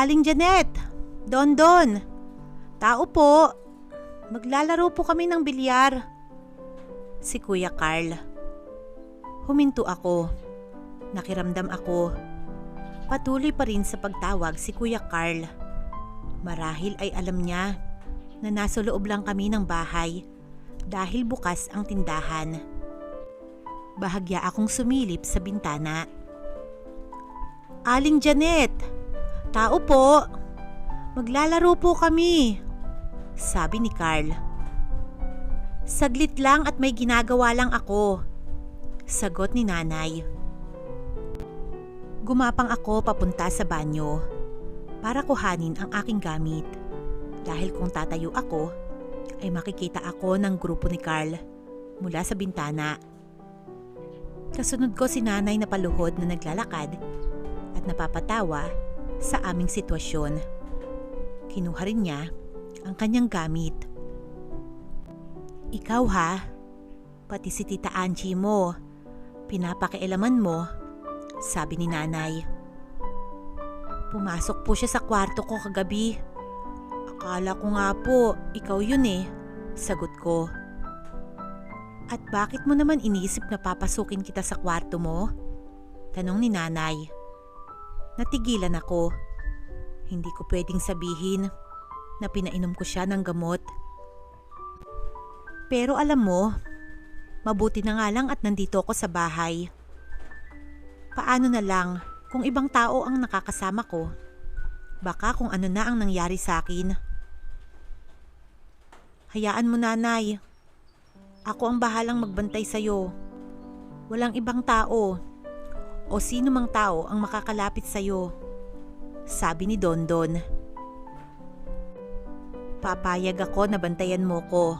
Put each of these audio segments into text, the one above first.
Aling Janet! Don Don! Tao po! Maglalaro po kami ng bilyar. Si Kuya Carl. Huminto ako. Nakiramdam ako. Patuloy pa rin sa pagtawag si Kuya Carl. Marahil ay alam niya na nasa loob lang kami ng bahay dahil bukas ang tindahan. Bahagya akong sumilip sa bintana. Aling Janet! Tao po! Maglalaro po kami! Sabi ni Carl. Saglit lang at may ginagawa lang ako. Sagot ni nanay. Gumapang ako papunta sa banyo para kuhanin ang aking gamit. Dahil kung tatayo ako, ay makikita ako ng grupo ni Carl mula sa bintana. Kasunod ko si nanay na paluhod na naglalakad at napapatawa sa aming sitwasyon. Kinuha rin niya ang kanyang gamit. Ikaw ha, pati si Tita Angie mo, pinapakialaman mo, sabi ni nanay. Pumasok po siya sa kwarto ko kagabi. Akala ko nga po, ikaw yun eh, sagot ko. At bakit mo naman iniisip na papasukin kita sa kwarto mo? Tanong ni nanay. Natigilan ako. Hindi ko pwedeng sabihin na pinainom ko siya ng gamot. Pero alam mo, mabuti na nga lang at nandito ako sa bahay. Paano na lang kung ibang tao ang nakakasama ko? Baka kung ano na ang nangyari sa akin. Hayaan mo nanay. Ako ang bahalang magbantay sa'yo. Walang ibang tao o sino mang tao ang makakalapit sa'yo. Sabi ni Dondon. Papayag ako na bantayan mo ko.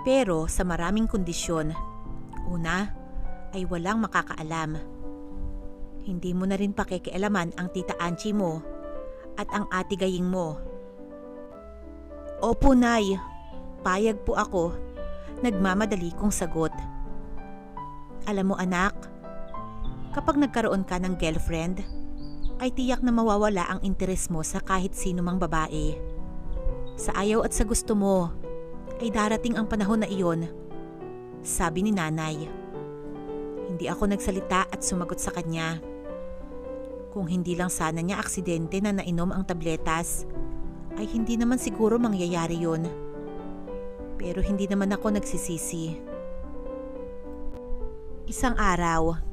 Pero sa maraming kondisyon. Una, ay walang makakaalam. Hindi mo na rin pakikialaman ang tita Anchi mo at ang ati gaying mo. Opo, Nay. Payag po ako. Nagmamadali kong sagot. Alam mo anak, kapag nagkaroon ka ng girlfriend, ay tiyak na mawawala ang interes mo sa kahit sino mang babae. Sa ayaw at sa gusto mo, ay darating ang panahon na iyon. Sabi ni nanay. Hindi ako nagsalita at sumagot sa kanya. Kung hindi lang sana niya aksidente na nainom ang tabletas, ay hindi naman siguro mangyayari yon. Pero hindi naman ako nagsisisi. Isang araw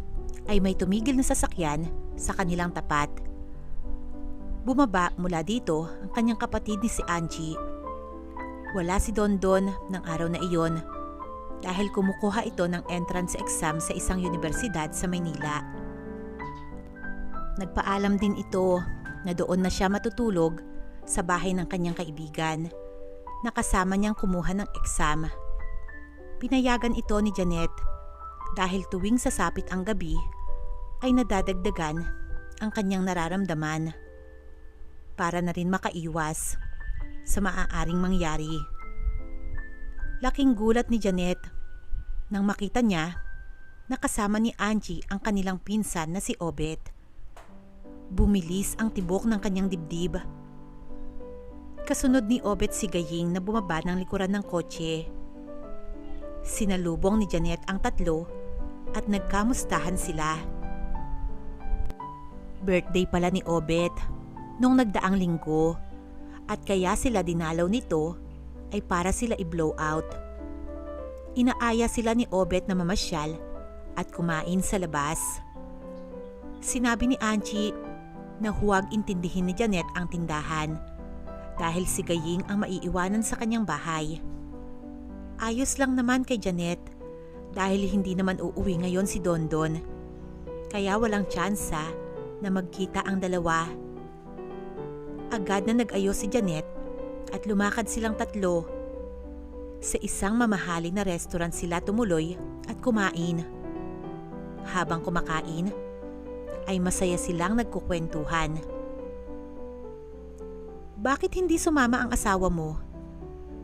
ay may tumigil na sasakyan sa kanilang tapat. Bumaba mula dito ang kanyang kapatid ni si Angie. Wala si Don Don ng araw na iyon dahil kumukuha ito ng entrance exam sa isang universidad sa Maynila. Nagpaalam din ito na doon na siya matutulog sa bahay ng kanyang kaibigan na kasama niyang kumuha ng exam. Pinayagan ito ni Janet dahil tuwing sasapit ang gabi ay nadadagdagan ang kanyang nararamdaman para na rin makaiwas sa maaaring mangyari. Laking gulat ni Janet nang makita niya na kasama ni Angie ang kanilang pinsan na si Obet. Bumilis ang tibok ng kanyang dibdib. Kasunod ni Obet si Gaying na bumaba ng likuran ng kotse. Sinalubong ni Janet ang tatlo at nagkamustahan sila. Birthday pala ni Obet nung nagdaang linggo at kaya sila dinalaw nito ay para sila i-blow out. Inaaya sila ni Obet na mamasyal at kumain sa labas. Sinabi ni Angie na huwag intindihin ni Janet ang tindahan dahil si Gaying ang maiiwanan sa kanyang bahay. Ayos lang naman kay Janet dahil hindi naman uuwi ngayon si Dondon. Kaya walang tsansa na magkita ang dalawa. Agad na nag-ayos si Janet at lumakad silang tatlo. Sa isang mamahaling na restaurant sila tumuloy at kumain. Habang kumakain, ay masaya silang nagkukwentuhan. Bakit hindi sumama ang asawa mo?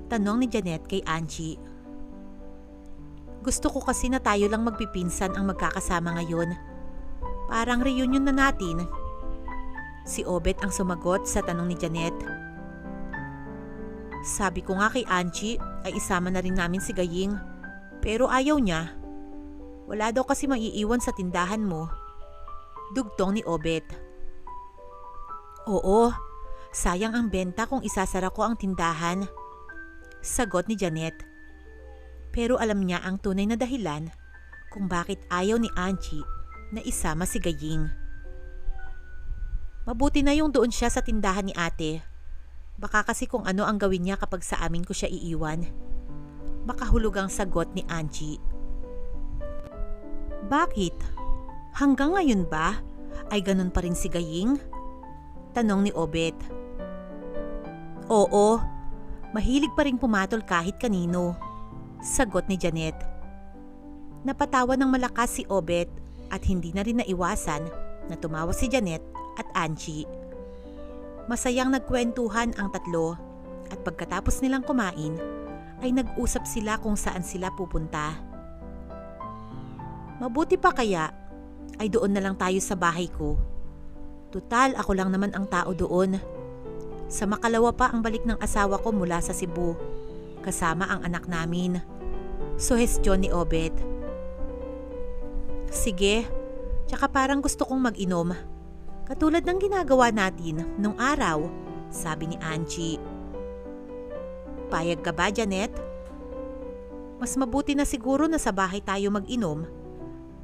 Tanong ni Janet kay Angie. Gusto ko kasi na tayo lang magpipinsan ang magkakasama ngayon. Parang reunion na natin. Si Obet ang sumagot sa tanong ni Janet. Sabi ko nga kay Angie ay isama na rin namin si Gaying. Pero ayaw niya. Wala daw kasi maiiwan sa tindahan mo. Dugtong ni Obet. Oo, sayang ang benta kung isasara ko ang tindahan. Sagot ni Janet. Pero alam niya ang tunay na dahilan kung bakit ayaw ni Angie na isama si Gaying. Mabuti na yung doon siya sa tindahan ni ate. Baka kasi kung ano ang gawin niya kapag sa amin ko siya iiwan. Makahulog ang sagot ni Angie. Bakit? Hanggang ngayon ba ay ganun pa rin si Gaying? Tanong ni Obet. Oo, mahilig pa rin pumatol kahit kanino. Sagot ni Janet. Napatawa ng malakas si Obet at hindi na rin naiwasan na tumawa si Janet at Angie. Masayang nagkwentuhan ang tatlo at pagkatapos nilang kumain ay nag-usap sila kung saan sila pupunta. Mabuti pa kaya ay doon na lang tayo sa bahay ko. Tutal ako lang naman ang tao doon. Sa makalawa pa ang balik ng asawa ko mula sa Cebu, kasama ang anak namin. Suhestyon ni Obet. Sige, tsaka parang gusto kong mag-inom. Katulad ng ginagawa natin nung araw, sabi ni Angie. Payag ka ba, Janet? Mas mabuti na siguro na sa bahay tayo mag-inom.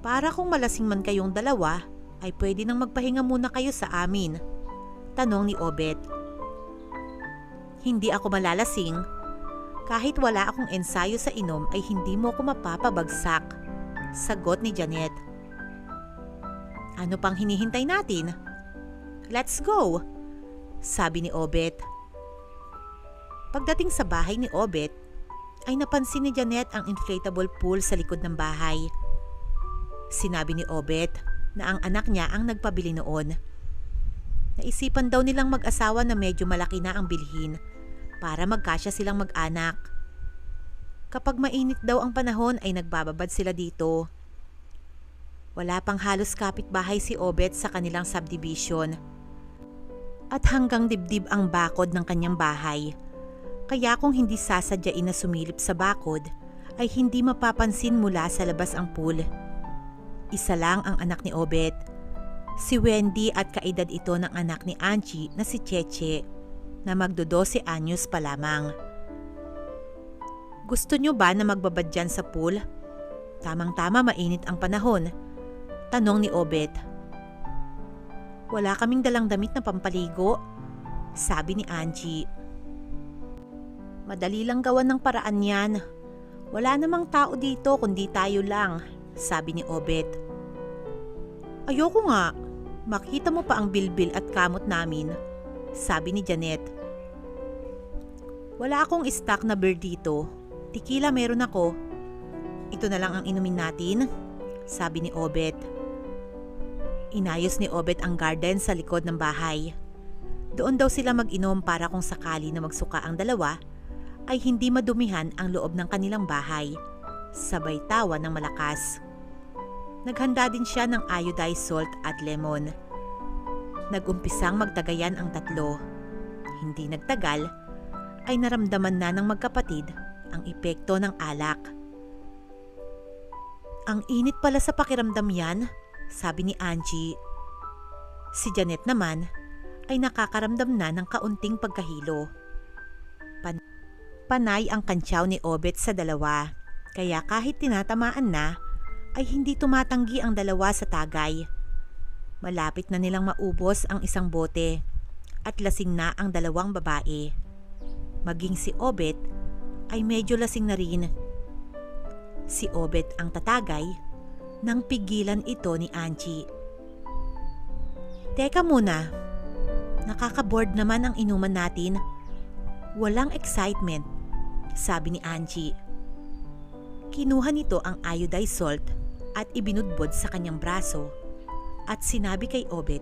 Para kung malasing man kayong dalawa, ay pwede nang magpahinga muna kayo sa amin. Tanong ni Obet. Hindi ako malalasing. Kahit wala akong ensayo sa inom ay hindi mo ako mapapabagsak. Sagot ni Janet. Ano pang hinihintay natin? Let's go! Sabi ni Obet. Pagdating sa bahay ni Obet, ay napansin ni Janet ang inflatable pool sa likod ng bahay. Sinabi ni Obet na ang anak niya ang nagpabili noon. Naisipan daw nilang mag-asawa na medyo malaki na ang bilhin para magkasya silang mag-anak. Kapag mainit daw ang panahon ay nagbababad sila dito. Wala pang halos kapitbahay si Obet sa kanilang subdivision. At hanggang dibdib ang bakod ng kanyang bahay. Kaya kung hindi sasadyain na sumilip sa bakod, ay hindi mapapansin mula sa labas ang pool. Isa lang ang anak ni Obet. Si Wendy at kaedad ito ng anak ni Angie na si Cheche na magdo 12 anyos pa lamang. Gusto nyo ba na magbabad dyan sa pool? Tamang-tama mainit ang panahon. Tanong ni Obet. Wala kaming dalang damit na pampaligo, sabi ni Angie. Madali lang gawan ng paraan yan. Wala namang tao dito kundi tayo lang, sabi ni Obet. Ayoko nga. Makita mo pa ang bilbil at kamot namin, sabi ni Janet. Wala akong stock na beer dito. Tikila meron ako. Ito na lang ang inumin natin, sabi ni Obet. Inayos ni Obet ang garden sa likod ng bahay. Doon daw sila mag-inom para kung sakali na magsuka ang dalawa, ay hindi madumihan ang loob ng kanilang bahay. Sabay tawa ng malakas. Naghanda din siya ng iodized salt at lemon. Nagumpisang magtagayan ang tatlo. Hindi nagtagal, ay naramdaman na ng magkapatid ang epekto ng alak. Ang init pala sa pakiramdam yan, sabi ni Angie. Si Janet naman ay nakakaramdam na ng kaunting pagkahilo. Pan- panay ang kantsaw ni Obet sa dalawa, kaya kahit tinatamaan na, ay hindi tumatanggi ang dalawa sa tagay. Malapit na nilang maubos ang isang bote at lasing na ang dalawang babae. Maging si Obet ay medyo lasing na rin. Si Obet ang tatagay nang pigilan ito ni Angie. Teka muna, nakaka-board naman ang inuman natin. Walang excitement, sabi ni Angie. Kinuha nito ang iodized salt at ibinudbod sa kanyang braso at sinabi kay Obet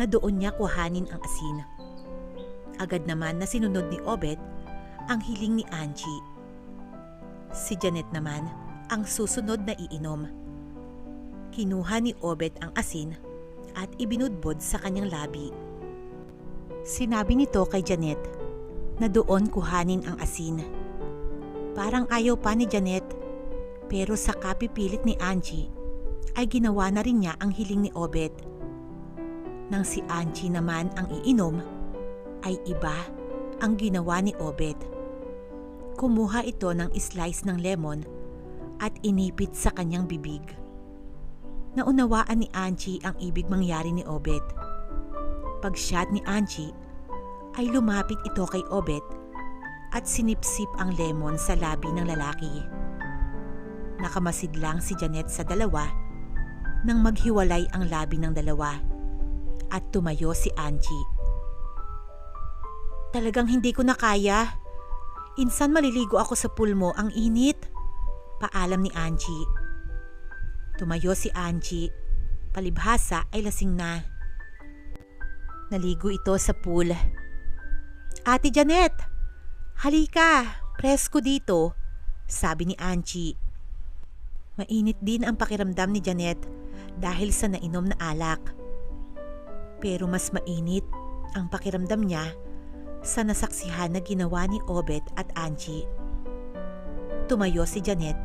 na doon niya kuhanin ang asin. Agad naman na sinunod ni Obet ang hiling ni Angie. Si Janet naman ang susunod na iinom. Kinuha ni Obet ang asin at ibinudbod sa kanyang labi. Sinabi nito kay Janet na doon kuhanin ang asin. Parang ayaw pa ni Janet pero sa kapipilit ni Angie ay ginawa na rin niya ang hiling ni Obet. Nang si Angie naman ang iinom ay iba ang ginawa ni Obet. Kumuha ito ng slice ng lemon at inipit sa kanyang bibig. Naunawaan ni Angie ang ibig mangyari ni Obet. Pagshot ni Angie ay lumapit ito kay Obet at sinipsip ang lemon sa labi ng lalaki. Nakamasid lang si Janet sa dalawa nang maghiwalay ang labi ng dalawa at tumayo si Angie. Talagang hindi ko na kaya. Insan maliligo ako sa pool mo, ang init. Paalam ni Angie. Tumayo si Angie. Palibhasa ay lasing na. Naligo ito sa pool. Ate Janet, halika, presko dito, sabi ni Angie. Mainit din ang pakiramdam ni Janet dahil sa nainom na alak. Pero mas mainit ang pakiramdam niya sa nasaksihan na ginawa ni Obet at Angie. Tumayo si Janet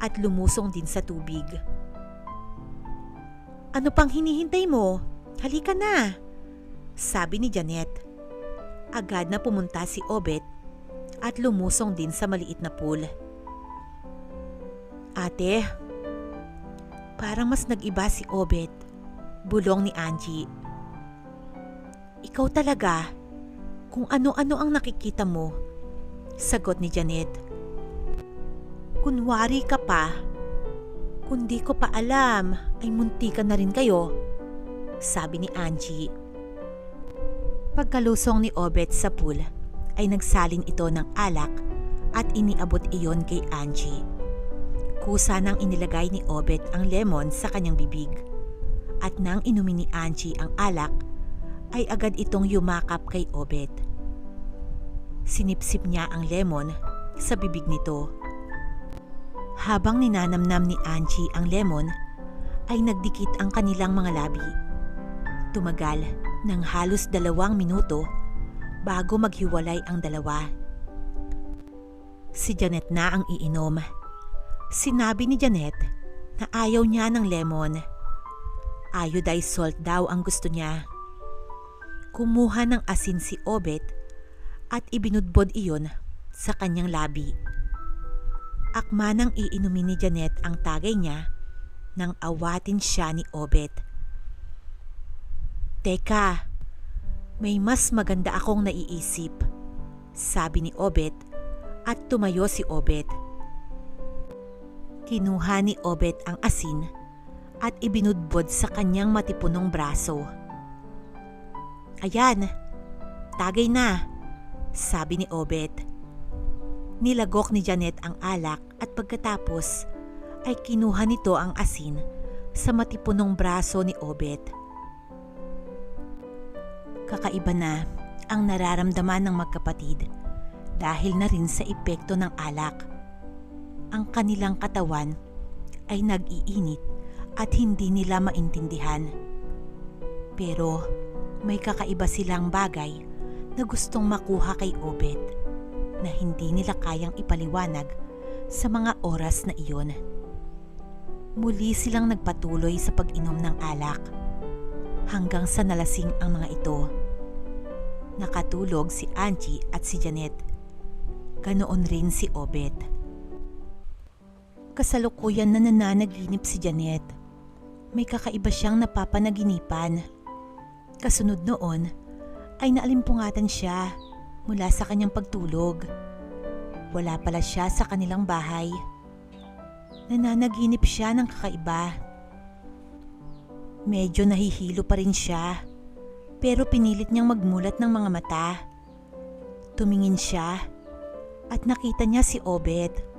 at lumusong din sa tubig. Ano pang hinihintay mo? Halika na, sabi ni Janet. Agad na pumunta si Obet at lumusong din sa maliit na pool. Ate, parang mas nag-iba si Obet, bulong ni Angie. Ikaw talaga, kung ano-ano ang nakikita mo, sagot ni Janet. Kunwari ka pa, kundi ko pa alam ay munti ka na rin kayo, sabi ni Angie. Pagkalusong ni Obet sa pool, ay nagsalin ito ng alak at iniabot iyon kay Angie. Kusa nang inilagay ni Obet ang lemon sa kanyang bibig. At nang inumin ni Angie ang alak, ay agad itong yumakap kay Obet. Sinipsip niya ang lemon sa bibig nito. Habang ninanamnam ni Angie ang lemon, ay nagdikit ang kanilang mga labi. Tumagal ng halos dalawang minuto bago maghiwalay ang dalawa. Si Janet na ang iinom. Sinabi ni Janet na ayaw niya ng lemon. Iodized salt daw ang gusto niya. Kumuha ng asin si Obet at ibinudbod iyon sa kanyang labi. Akma nang iinumin ni Janet ang tagay niya nang awatin siya ni Obet. Teka, may mas maganda akong naiisip, sabi ni Obet at tumayo si Obet. Kinuha ni Obet ang asin at ibinudbod sa kanyang matipunong braso. Ayan, tagay na, sabi ni Obet. Nilagok ni Janet ang alak at pagkatapos ay kinuha nito ang asin sa matipunong braso ni Obet. Kakaiba na ang nararamdaman ng magkapatid dahil na rin sa epekto ng alak. Ang kanilang katawan ay nag-iinit at hindi nila maintindihan. Pero may kakaiba silang bagay na gustong makuha kay Obed na hindi nila kayang ipaliwanag sa mga oras na iyon. Muli silang nagpatuloy sa pag-inom ng alak hanggang sa nalasing ang mga ito. Nakatulog si Angie at si Janet. Ganoon rin si Obet. Kasalukuyan na nananaginip si Janet. May kakaiba siyang napapanaginipan. Kasunod noon ay naalimpungatan siya mula sa kanyang pagtulog. Wala pala siya sa kanilang bahay. Nananaginip siya ng kakaiba. Medyo nahihilo pa rin siya pero pinilit niyang magmulat ng mga mata. Tumingin siya at nakita niya si Obed.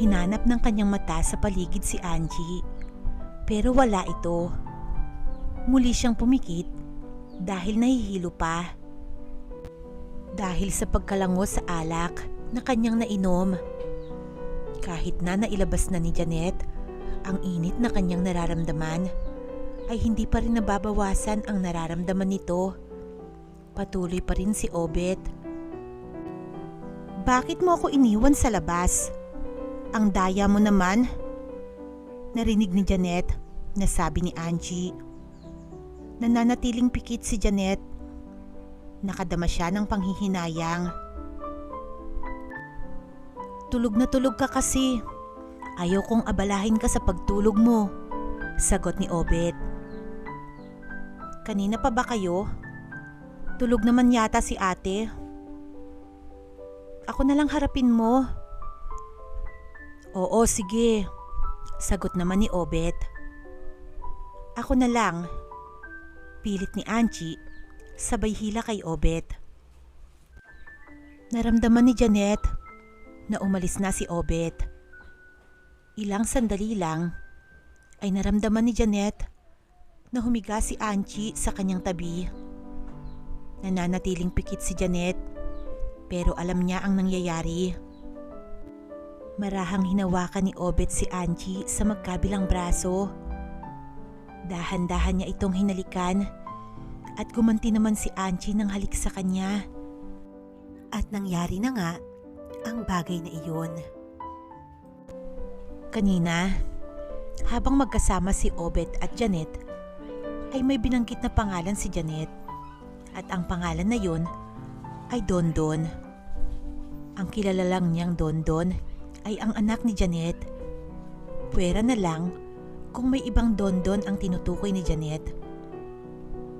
Hinanap ng kanyang mata sa paligid si Angie pero wala ito. Muli siyang pumikit dahil nahihilo pa. Dahil sa pagkalango sa alak na kanyang nainom. Kahit na nailabas na ni Janet ang init na kanyang nararamdaman, ay hindi pa rin nababawasan ang nararamdaman nito. Patuloy pa rin si Obet. Bakit mo ako iniwan sa labas? Ang daya mo naman. Narinig ni Janet na sabi ni Angie. Nananatiling pikit si Janet. Nakadama siya ng panghihinayang. Tulog na tulog ka kasi. Ayaw kong abalahin ka sa pagtulog mo. Sagot ni Obet. Kanina pa ba kayo? Tulog naman yata si ate. Ako na lang harapin mo. Oo, sige. Sagot naman ni Obet. Ako na lang. Pilit ni Angie, sabay hila kay Obet. Naramdaman ni Janet na umalis na si Obet. Ilang sandali lang ay naramdaman ni Janet na humiga si Angie sa kanyang tabi. Nananatiling pikit si Janet pero alam niya ang nangyayari. Marahang hinawakan ni Obet si Angie sa magkabilang braso. Dahan-dahan niya itong hinalikan at gumanti naman si Angie ng halik sa kanya. At nangyari na nga ang bagay na iyon. Kanina, habang magkasama si Obet at Janet, ay may binanggit na pangalan si Janet. At ang pangalan na yun ay Dondon. Ang kilala lang niyang Dondon ay ang anak ni Janet. Pwera na lang kung may ibang Dondon ang tinutukoy ni Janet.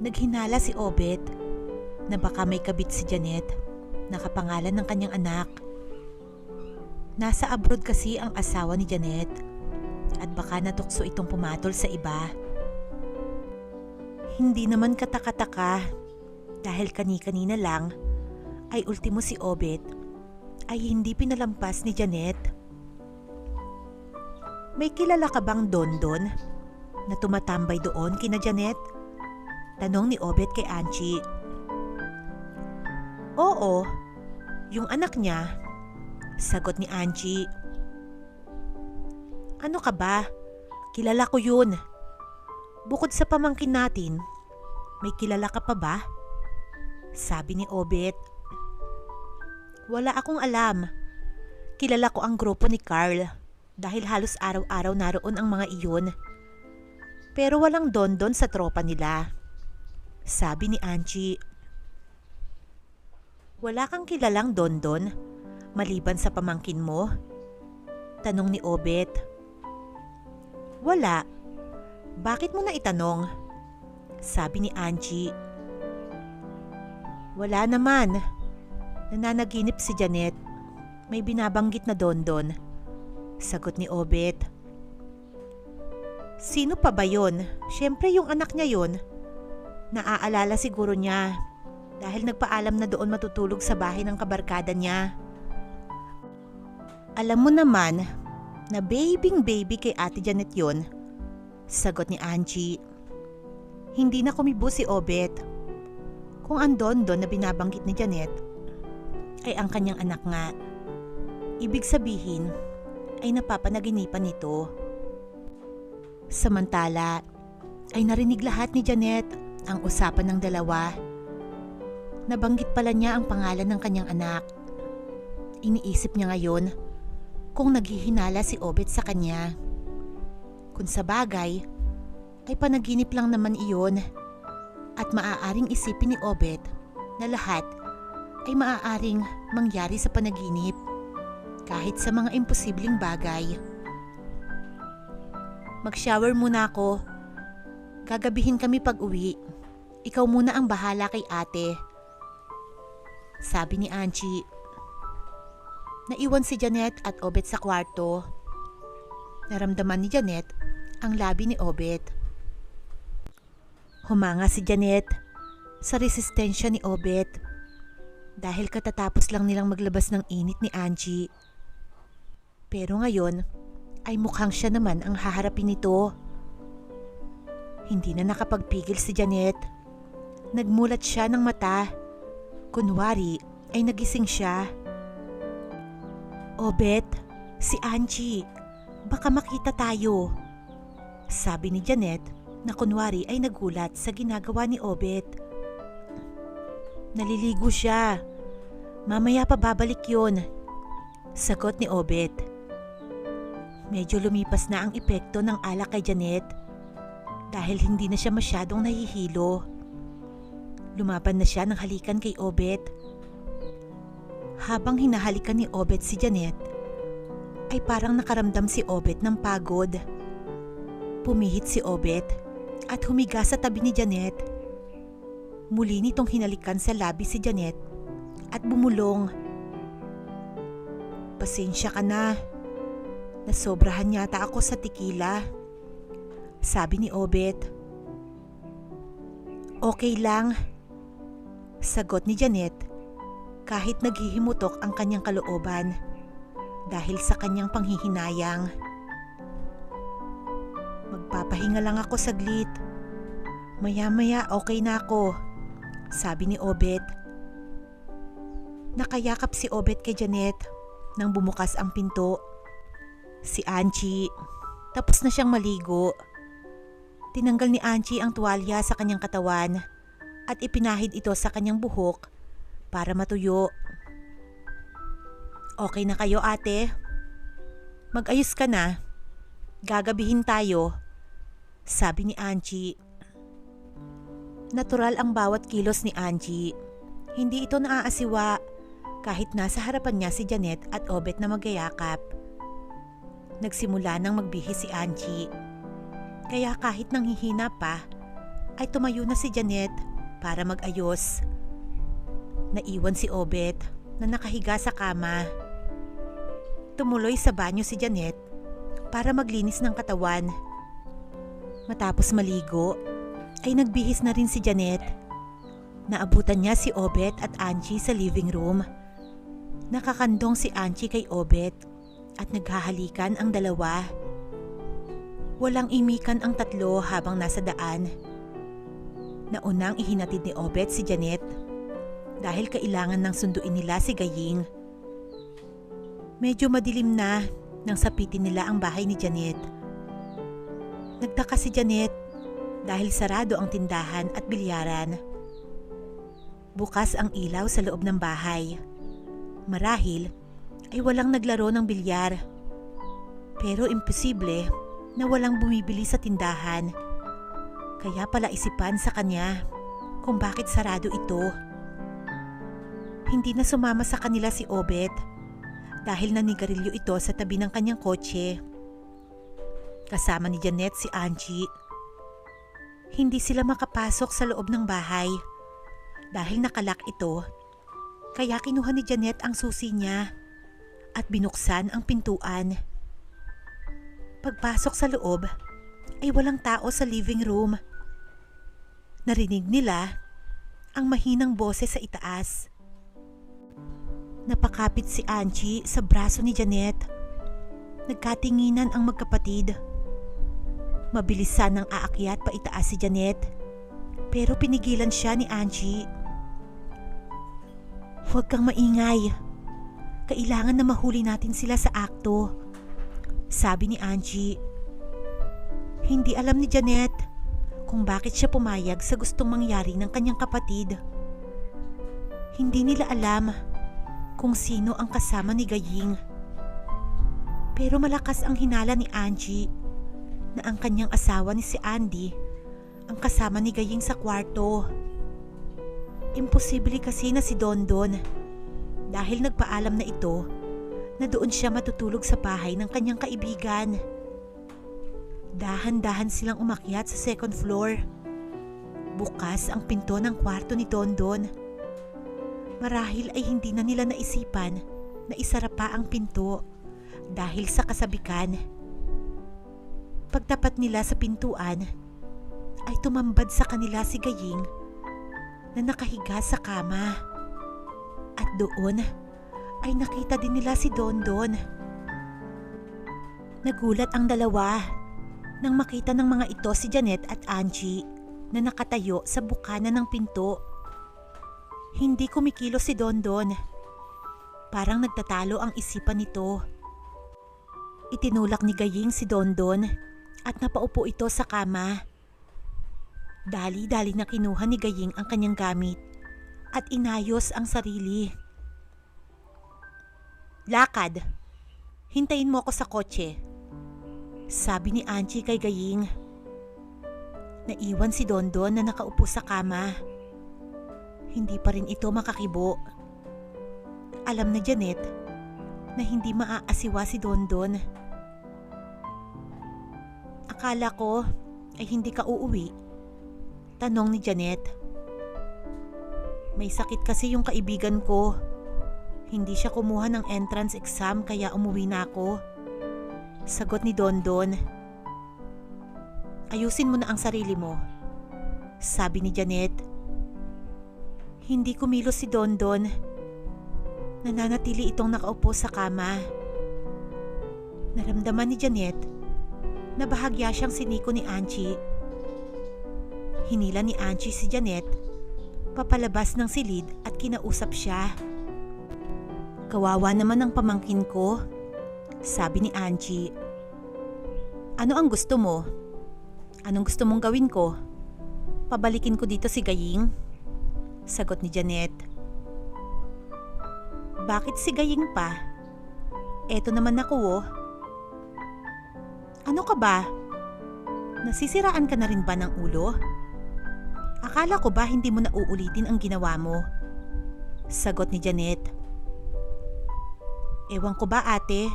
Naghinala si Obet na baka may kabit si Janet na kapangalan ng kanyang anak. Nasa abroad kasi ang asawa ni Janet at baka natukso itong pumatol sa iba. Hindi naman katakataka dahil kani-kanina lang ay ultimo si Obet ay hindi pinalampas ni Janet. May kilala ka bang Dondon na tumatambay doon kina Janet? Tanong ni Obet kay Angie. Oo, yung anak niya. Sagot ni Angie. Ano ka ba? Kilala ko yun. Bukod sa pamangkin natin, may kilala ka pa ba? Sabi ni Obet. Wala akong alam. Kilala ko ang grupo ni Carl dahil halos araw-araw naroon ang mga iyon. Pero walang dondon sa tropa nila. Sabi ni Angie. Wala kang kilalang dondon maliban sa pamangkin mo? Tanong ni Obet. Wala. Bakit mo na itanong? Sabi ni Angie. Wala naman. Nananaginip si Janet. May binabanggit na dondon. Sagot ni Obet. Sino pa ba yon? Siyempre yung anak niya yon. Naaalala siguro niya dahil nagpaalam na doon matutulog sa bahay ng kabarkada niya. Alam mo naman na babing baby kay Ate Janet yon. Sagot ni Angie. Hindi na kumibo si Obet. Kung ang dondon na binabanggit ni Janet ay ang kanyang anak nga. Ibig sabihin ay napapanaginipan nito. Samantala ay narinig lahat ni Janet ang usapan ng dalawa. Nabanggit pala niya ang pangalan ng kanyang anak. Iniisip niya ngayon kung naghihinala si Obet sa kanya. Kung sa bagay, ay panaginip lang naman iyon at maaaring isipin ni Obet na lahat ay maaaring mangyari sa panaginip kahit sa mga imposibleng bagay. Mag-shower muna ako. Gagabihin kami pag uwi. Ikaw muna ang bahala kay ate. Sabi ni Angie. Naiwan si Janet at Obet sa kwarto. Naramdaman ni Janet ang labi ni Obet. Humanga si Janet sa resistensya ni Obet dahil katatapos lang nilang maglabas ng init ni Angie. Pero ngayon ay mukhang siya naman ang haharapin nito. Hindi na nakapagpigil si Janet. Nagmulat siya ng mata. Kunwari ay nagising siya. Obet, si Angie, baka makita tayo. Sabi ni Janet na kunwari ay nagulat sa ginagawa ni Obet. Naliligo siya. Mamaya pa babalik yun. Sagot ni Obet. Medyo lumipas na ang epekto ng alak kay Janet dahil hindi na siya masyadong nahihilo. Lumaban na siya ng halikan kay Obet. Habang hinahalikan ni Obet si Janet, ay parang nakaramdam si Obet ng pagod. Pumihit si Obet at humiga sa tabi ni Janet. Muli nitong hinalikan sa labi si Janet at bumulong. Pasensya ka na. Nasobrahan yata ako sa tikila. Sabi ni Obet. Okay lang. Sagot ni Janet kahit naghihimutok ang kanyang kalooban dahil sa kanyang panghihinayang. Magpapahinga lang ako saglit. Maya-maya okay na ako, sabi ni Obet. Nakayakap si Obet kay Janet nang bumukas ang pinto. Si Angie, tapos na siyang maligo. Tinanggal ni Angie ang tuwalya sa kanyang katawan at ipinahid ito sa kanyang buhok para matuyo. Okay na kayo ate? Mag-ayos ka na. Gagabihin tayo. Sabi ni Angie. Natural ang bawat kilos ni Angie. Hindi ito naaasiwa kahit nasa harapan niya si Janet at Obet na magayakap. Nagsimula nang magbihis si Angie. Kaya kahit nanghihina pa, ay tumayo na si Janet para mag-ayos. Naiwan si Obet na nakahiga sa kama. Tumuloy sa banyo si Janet para maglinis ng katawan. Matapos maligo, ay nagbihis na rin si Janet. Naabutan niya si Obet at Angie sa living room. Nakakandong si Angie kay Obet at naghahalikan ang dalawa. Walang imikan ang tatlo habang nasa daan. Naunang ihinatid ni Obet si Janet dahil kailangan ng sunduin nila si Gaying. Medyo madilim na nang sapitin nila ang bahay ni Janet. Nagtaka si Janet dahil sarado ang tindahan at bilyaran. Bukas ang ilaw sa loob ng bahay. Marahil ay walang naglaro ng bilyar. Pero imposible na walang bumibili sa tindahan. Kaya pala isipan sa kanya kung bakit sarado ito. Hindi na sumama sa kanila si Obet dahil nanigarilyo ito sa tabi ng kanyang kotse. Kasama ni Janet si Angie. Hindi sila makapasok sa loob ng bahay dahil nakalak ito. Kaya kinuha ni Janet ang susi niya at binuksan ang pintuan. Pagpasok sa loob ay walang tao sa living room. Narinig nila ang mahinang boses sa itaas. Napakapit si Angie sa braso ni Janet. Nagkatinginan ang magkapatid. Mabilisan ng aakyat pa itaas si Janet. Pero pinigilan siya ni Angie. Huwag kang maingay. Kailangan na mahuli natin sila sa akto. Sabi ni Angie. Hindi alam ni Janet kung bakit siya pumayag sa gustong mangyari ng kanyang kapatid. Hindi nila alam kung sino ang kasama ni Gaying. Pero malakas ang hinala ni Angie na ang kanyang asawa ni si Andy ang kasama ni Gaying sa kwarto. Imposible kasi na si Dondon dahil nagpaalam na ito na doon siya matutulog sa bahay ng kanyang kaibigan. Dahan-dahan silang umakyat sa second floor. Bukas ang pinto ng kwarto ni Dondon. Marahil ay hindi na nila naisipan na isara pa ang pinto dahil sa kasabikan. Pagtapat nila sa pintuan, ay tumambad sa kanila si Gaying na nakahiga sa kama. At doon ay nakita din nila si Dondon. Nagulat ang dalawa nang makita ng mga ito si Janet at Angie na nakatayo sa bukana ng pinto. Hindi kumikilo si Dondon. Parang nagtatalo ang isipan nito. Itinulak ni Gaying si Dondon at napaupo ito sa kama. Dali-dali na kinuha ni Gaying ang kanyang gamit at inayos ang sarili. Lakad. Hintayin mo ako sa kotse. Sabi ni Angie kay Gaying. Naiwan si Dondon na nakaupo sa kama. Hindi pa rin ito makakibo. Alam na Janet na hindi maaasiwa si Dondon. Akala ko ay hindi ka uuwi. Tanong ni Janet. May sakit kasi yung kaibigan ko. Hindi siya kumuha ng entrance exam kaya umuwi na ako. Sagot ni Dondon. Ayusin mo na ang sarili mo. Sabi ni Janet. Hindi kumilos si Dondon. Nananatili itong nakaupo sa kama. Naramdaman ni Janet na bahagya siyang siniko ni Angie. Hinila ni Angie si Janet papalabas ng silid at kinausap siya. Kawawa naman ang pamangkin ko, sabi ni Angie. Ano ang gusto mo? Anong gusto mong gawin ko? Pabalikin ko dito si Gaying? Sagot ni Janet. Bakit si Gaying pa? Eto naman ako oh. Ano ka ba? Nasisiraan ka na rin ba ng ulo? Akala ko ba hindi mo na uulitin ang ginawa mo? Sagot ni Janet. Ewan ko ba ate?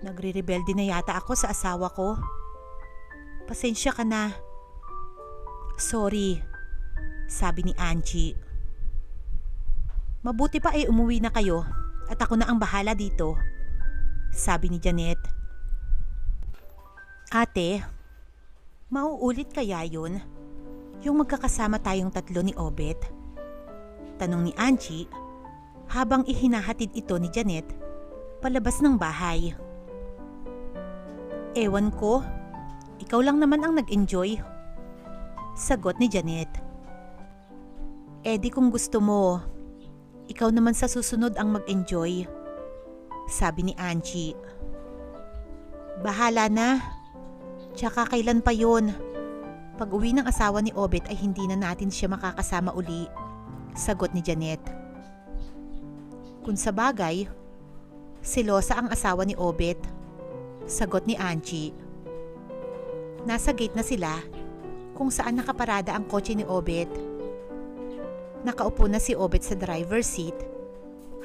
Nagre-rebelde na yata ako sa asawa ko. Pasensya ka na. Sorry, sabi ni Angie. Mabuti pa ay umuwi na kayo at ako na ang bahala dito, sabi ni Janet. Ate, mauulit kaya yun? Yung magkakasama tayong tatlo ni Obet? Tanong ni Angie habang ihinahatid ito ni Janet palabas ng bahay. Ewan ko, ikaw lang naman ang nag-enjoy. Sagot ni Janet. Eh di kung gusto mo, ikaw naman sa susunod ang mag-enjoy. Sabi ni Angie. Bahala na. Tsaka kailan pa yon? Pag uwi ng asawa ni Obet ay hindi na natin siya makakasama uli. Sagot ni Janet. Kung sa bagay, silosa ang asawa ni Obet. Sagot ni Angie. Nasa gate na sila kung saan nakaparada ang kotse ni Obet. Nakaupo na si Obet sa driver's seat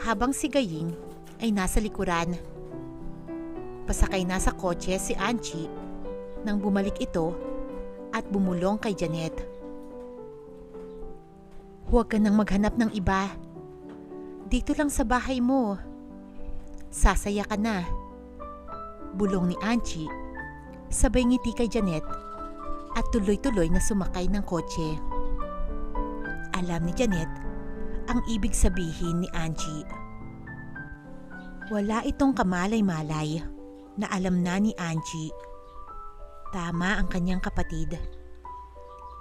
habang si Gaying ay nasa likuran. Pasakay na sa kotse si Angie nang bumalik ito at bumulong kay Janet. Huwag ka nang maghanap ng iba. Dito lang sa bahay mo. Sasaya ka na. Bulong ni Angie. Sabay ngiti kay Janet at tuloy-tuloy na sumakay ng kotse. Alam ni Janet ang ibig sabihin ni Angie. Wala itong kamalay-malay na alam na ni Angie. Tama ang kanyang kapatid.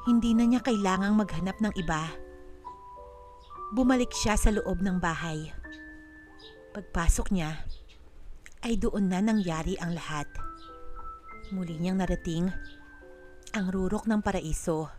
Hindi na niya kailangang maghanap ng iba. Bumalik siya sa loob ng bahay. Pagpasok niya, ay doon na nangyari ang lahat. Muli niyang narating ang rurok ng paraiso.